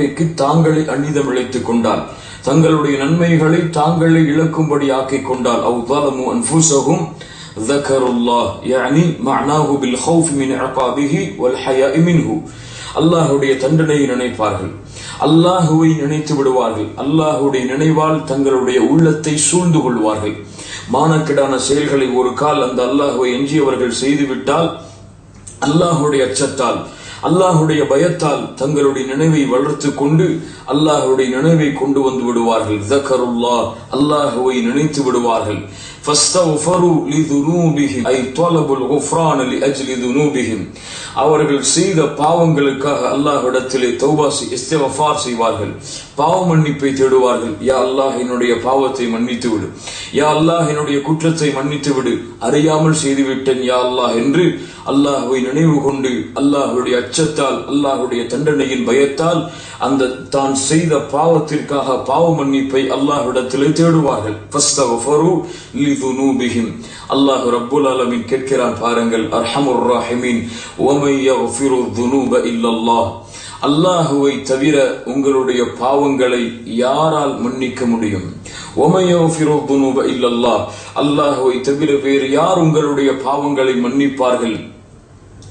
வாழ்க்கைக்கு தாங்களே அந்நிதம் இழைத்துக் கொண்டால் தங்களுடைய நன்மைகளை தாங்களே இழக்கும்படி ஆக்கிக் கொண்டால் அவு ظلموا أنفسهم ذكروا الله يعني معناه بالخوف من عقابه والحياء منه அல்லாஹுடைய தண்டனையை நினைப்பார்கள் அல்லாஹுவை நினைத்து விடுவார்கள் அல்லாஹுடைய நினைவால் தங்களுடைய உள்ளத்தை சூழ்ந்து கொள்வார்கள் மானக்கிடான செயல்களை ஒரு கால் அந்த அல்லாஹுவை எஞ்சியவர்கள் செய்துவிட்டால் அல்லாஹுடைய அச்சத்தால் அல்லாஹுடைய பயத்தால் தங்களுடைய நினைவை வளர்த்து கொண்டு அல்லாஹுடைய நினைவை கொண்டு வந்து விடுவார்கள். ஜக்கருல்லா அல்லாஹுவை நினைத்து விடுவார்கள். அவர்கள் செய்த பாவங்களுக்காக அல்லாஹிடத்திலே தௌபாசி இஸ்தெஃபார் செய்வார்கள். பாவ மன்னிப்பை தேடுவார்கள். யா அல்லாஹ் என்னுடைய பாவத்தை மன்னித்து விடு. யா அல்லாஹ் என்னுடைய குற்றத்தை மன்னித்து விடு. அறியாமல் செய்துவிட்டேன் யா அல்லாஹ் என்று அல்லாஹுவை நினைவு கொண்டு அல்லாஹுடைய அச்சத்தால் அல்லாஹுடைய தண்டனையின் பயத்தால் அந்த தான் செய்த பாவத்திற்காக பாவ மன்னிப்பை அல்லாஹ்விடத்திலே தேடுவார்கள். அல்லாஹ் ரப்புல் அலமின் கேட்கிறான் பாருங்கள் அர்ஹமுர் ராஹிமின் அல்லாஹுவை தவிர உங்களுடைய பாவங்களை யாரால் மன்னிக்க முடியும்? ஒமையோஃபிரோபுனூப இல்லல்லா அல்லாஹுவை தவிர வேறு யார் உங்களுடைய பாவங்களை மன்னிப்பார்கள்?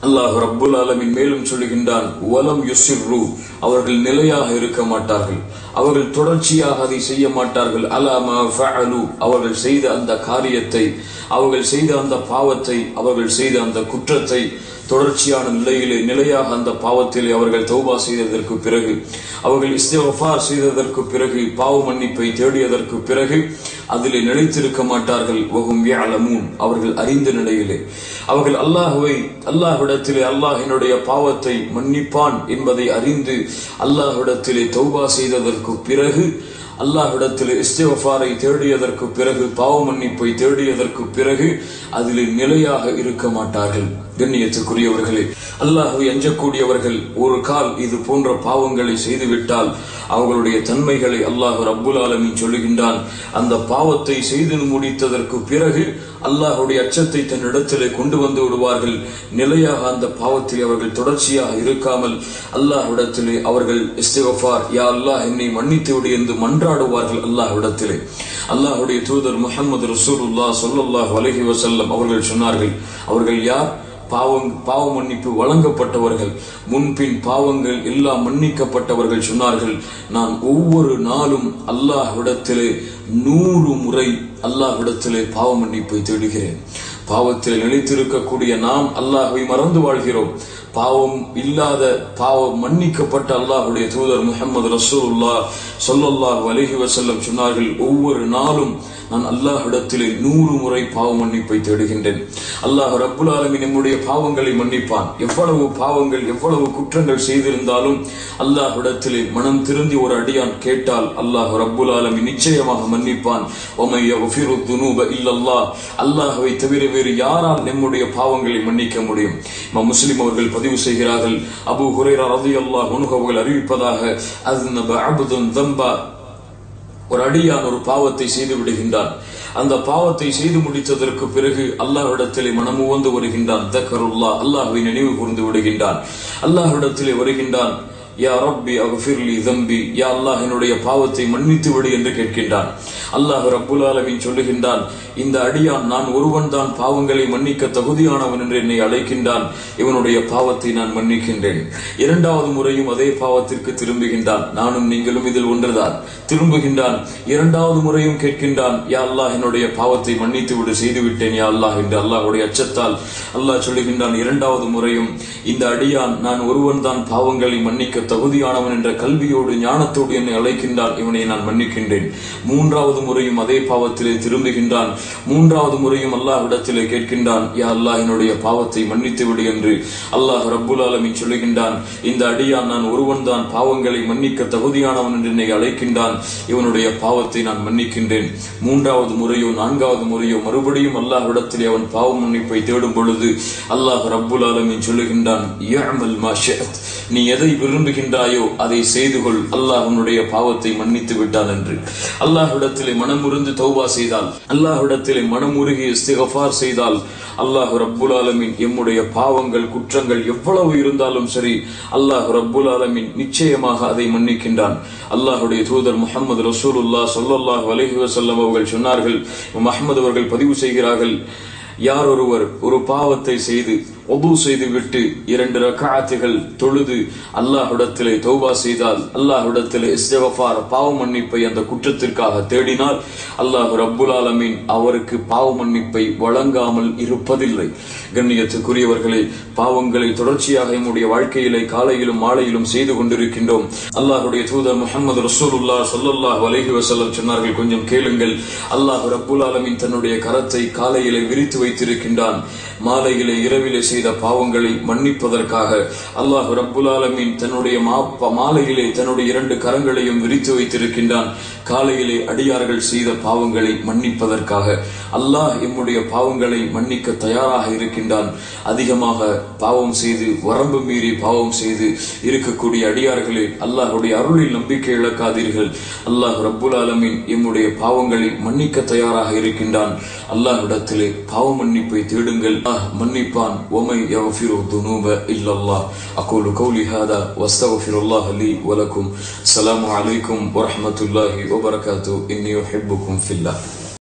அல்லாஹ் ரப்புல் ஆலமின் மேலும் சொல்லுகின்றான் வலம் யுசிர்ரு. அவர்கள் நிலையாக இருக்க மாட்டார்கள். அவர்கள் தொடர்ச்சியாக அதை செய்ய மாட்டார்கள். அலாமா ஃபஅலு. அவர்கள் செய்த அந்த காரியத்தை அவர்கள் செய்த அந்த பாவத்தை அவர்கள் செய்த அந்த குற்றத்தை தொடர்ச்சியான நிலையிலே நிலையாக அந்த பாவத்திலே அவர்கள் தௌபா செய்ததற்கு பிறகு அவர்கள் இஸ்திஃபார் செய்ததற்கு பிறகு பாவ மன்னிப்பை தேடியதற்கு பிறகு அதிலே நிலைத்திருக்க மாட்டார்கள். வகும் வியாழமூன் அவர்கள் அறிந்த நிலையிலே. அவர்கள் அல்லாஹுவை அல்லாஹ்விடத்திலே அல்லாஹ் என்னுடைய பாவத்தை மன்னிப்பான் என்பதை அறிந்து அல்லாஹ்விடத்திலே தௌபா செய்ததற்கு பிறகு அல்லாஹ்விடத்தில் இஸ்திஃபாரை தேடியதற்கு பிறகு பாவ மன்னிப்பை தேடியதற்கு பிறகு அதில் நிலையாக இருக்க மாட்டார்கள். கண்ணியத்துக்குரியவர்களே அல்லாஹு எஞ்சக்கூடியவர்கள் ஒரு கால் இது போன்ற பாவங்களை செய்துவிட்டால் அவர்களுடைய தன்மைகளை அல்லாஹ் ரப்புல் ஆலமின் சொல்லுகின்றான். அந்த பாவத்தை செய்து முடித்ததற்கு பிறகு அல்லாஹுடைய அச்சத்தை தன்னிடத்திலே கொண்டு வந்து விடுவார்கள். நிலையாக அந்த பாவத்தில் அவர்கள் தொடர்ச்சியாக இருக்காமல் அல்லாஹ்விடத்திலே அவர்கள் இஸ்திவஃபார் யா அல்லாஹ் என்னை மன்னித்து விடு என்று போராடுவார்கள் அல்லாஹ்விடத்திலே. அல்லாஹுடைய தூதர் முகமது ரசூலுல்லா சொல்லுல்லாஹ் அலஹி வசல்லம் அவர்கள் சொன்னார்கள் அவர்கள் யார்? பாவம் பாவ மன்னிப்பு வழங்கப்பட்டவர்கள் முன்பின் பாவங்கள் எல்லாம் மன்னிக்கப்பட்டவர்கள் சொன்னார்கள். நான் ஒவ்வொரு நாளும் அல்லாஹ்விடத்திலே நூறு முறை அல்லாஹ்விடத்திலே பாவ மன்னிப்பை தேடுகிறேன். பாவத்தில் நிலைத்திருக்கக்கூடிய நாம் அல்லாஹை மறந்து வாழ்கிறோம். பாவம் இல்லாத பாவம் மன்னிக்கப்பட்ட அல்லாஹுடைய தூதர் முகமது ரசூல்லா சொல்லல்லாஹ் அலஹி வசல்லம் சொன்னார்கள் ஒவ்வொரு நாளும் நான் அல்லாஹ்விடத்திலே நூறு முறை பாவ மன்னிப்பை தேடுகின்றேன். அல்லாஹ் ரப்புல் ஆலமி நம்முடைய பாவங்களை மன்னிப்பான். எவ்வளவு பாவங்கள் எவ்வளவு குற்றங்கள் செய்திருந்தாலும் அல்லாஹ்விடத்திலே மனம் திருந்தி ஒரு அடியான் கேட்டால் அல்லாஹ் ரப்புல் ஆலமி நிச்சயமாக மன்னிப்பான். இல்லல்லா அல்லாஹவை தவிர வேறு யாரால் நம்முடைய பாவங்களை மன்னிக்க முடியும்? முஸ்லிம் அவர்கள் பதிவு செய்கிறார்கள். அபு ஹுரேரா ரதி அல்லாஹ் அவர்கள் அறிவிப்பதாக ஒரு அடியான் ஒரு பாவத்தை செய்து விடுகின்றான். அந்த பாவத்தை செய்து முடித்ததற்கு பிறகு அல்லாஹ்விடத்திலே மனமுவந்து வருகின்றான். தக்கருல்லா அல்லாஹுவை நினைவு கூர்ந்து விடுகின்றான். அல்லாஹ்விடத்திலே வருகின்றான் யா ரப்பி அகஃபிர்லி தம்பி யா அல்லாஹ் என்னுடைய பாவத்தை மன்னித்து விடு என்று கேட்கின்றான். அல்லாஹ் ரப்புல் ஆலமின் சொல்லுகின்றான் இந்த அடியான் நான் ஒருவன் தான் பாவங்களை மன்னிக்க தகுதியானவன் என்று என்னை அழைக்கின்றான். இவனுடைய பாவத்தை நான் மன்னிக்கின்றேன். இரண்டாவது முறையும் அதே பாவத்திற்கு திரும்புகின்றான். நானும் நீங்களும் இதில் ஒன்றுதான். திரும்புகின்றான். இரண்டாவது முறையும் கேட்கின்றான் யா அல்லாஹ் என்னுடைய பாவத்தை மன்னித்து விடு. செய்துவிட்டேன் யா அல்லாஹ் என்று அல்லாஹுடைய அச்சத்தால் அல்லாஹ் சொல்லுகின்றான் இரண்டாவது முறையும் இந்த அடியான் நான் ஒருவன் தான் பாவங்களை மன்னிக்க தகுதியானவன் என்ற கல்வியோடு ஞானத்தோடு என்னை அழைக்கின்றால் இவனை நான் மன்னிக்கின்றேன். மூன்றாவது முறையும் அதே பாவத்திலே திரும்புகின்றான். மூன்றாவது முறையும் அல்லாஹ்விடத்திலே கேட்கின்றான் யா அல்லாஹ் என்னுடைய பாவத்தை மன்னித்து விடு என்று. அல்லாஹ் ரப்புல் ஆலமின் சொல்லுகின்றான் இந்த அடியான் நான் ஒருவன் தான் பாவங்களை மன்னிக்க தகுதியானவன் என்று என்னை அழைக்கின்றான். இவனுடைய பாவத்தை நான் மன்னிக்கின்றேன். மூன்றாவது முறையோ நான்காவது முறையோ மறுபடியும் அல்லாஹ்விடத்திலே அவன் பாவ மன்னிப்பை தேடும் பொழுது அல்லாஹ் ரப்புல் ஆலமின் சொல்லுகின்றான் நீ எதை விரும்பி விரும்புகின்றாயோ அதை செய்து கொள். அல்லாஹ் உன்னுடைய பாவத்தை மன்னித்து விட்டான் என்று. அல்லாஹ்விடத்திலே மனமுருந்து தௌபா செய்தால் அல்லாஹ்விடத்திலே மனமுருகி இஸ்திகஃபார் செய்தால் அல்லாஹ் ரப்புல் ஆலமின் எம்முடைய பாவங்கள் குற்றங்கள் எவ்வளவு இருந்தாலும் சரி அல்லாஹ் ரப்புல் ஆலமின் நிச்சயமாக அதை மன்னிக்கின்றான். அல்லாஹுடைய தூதர் முகமது ரசூலுல்லா சொல்லல்லாஹ் அலைஹி வசல்லம் அவர்கள் சொன்னார்கள் முஹம்மது அவர்கள் பதிவு செய்கிறார்கள் யார் ஒருவர் ஒரு பாவத்தை செய்து ஒபு செய்து விட்டு இரண்டு ரக்காத்துகள் தொழுது அல்லாஹுடத்திலே தௌபா செய்தால் அல்லாஹுடத்திலே இஸ்திகஃபார் பாவ மன்னிப்பை அந்த குற்றத்திற்காக தேடினால் அல்லாஹு ரப்புல் ஆலமீன் அவருக்கு பாவ மன்னிப்பை வழங்காமல் இருப்பதில்லை. கண்ணியத்துக்குரியவர்களே பாவங்களை தொடர்ச்சியாக நம்முடைய வாழ்க்கையிலே காலையிலும் மாலையிலும் செய்து கொண்டிருக்கின்றோம். அல்லாஹுடைய தூதர் முகமது ரசூலுல்லா சொல்லல்லாஹ் வலைஹி வசல்லம் சொன்னார்கள் கொஞ்சம் கேளுங்கள். அல்லாஹ் ரப்புல் ஆலமீன் தன்னுடைய கரத்தை காலையிலே விரித்து வைத்திருக்கின்றான். மாலையிலே இரவிலே செய்து செய்த பாவங்களை மன்னிப்பதற்காக அல்லாஹ் ரப்புல் ஆலமீன் தன்னுடைய மாலையிலே தன்னுடைய இரண்டு கரங்களையும் விரித்து வைத்திருக்கின்றான். காலையிலே அடியார்கள் செய்த பாவங்களை மன்னிப்பதற்காக அல்லாஹ் எம்முடைய பாவங்களை மன்னிக்க தயாராக இருக்கின்றான். அதிகமாக பாவம் செய்து வரம்பு மீறி பாவம் செய்து இருக்கக்கூடிய அடியார்களே அல்லாஹுடைய அருளில் நம்பிக்கை இழக்காதீர்கள். அல்லாஹ் ரப்புல் ஆலமின் எம்முடைய பாவங்களை மன்னிக்க தயாராக இருக்கின்றான். அல்லாஹ்விடத்திலே பாவ மன்னிப்பை தேடுங்கள். மன்னிப்பான். ومن يغفر الذنوب إلا الله. أقول قولي هذا واستغفر الله لي ولكم. السلام عليكم ورحمة الله وبركاته. إني أحبكم في الله.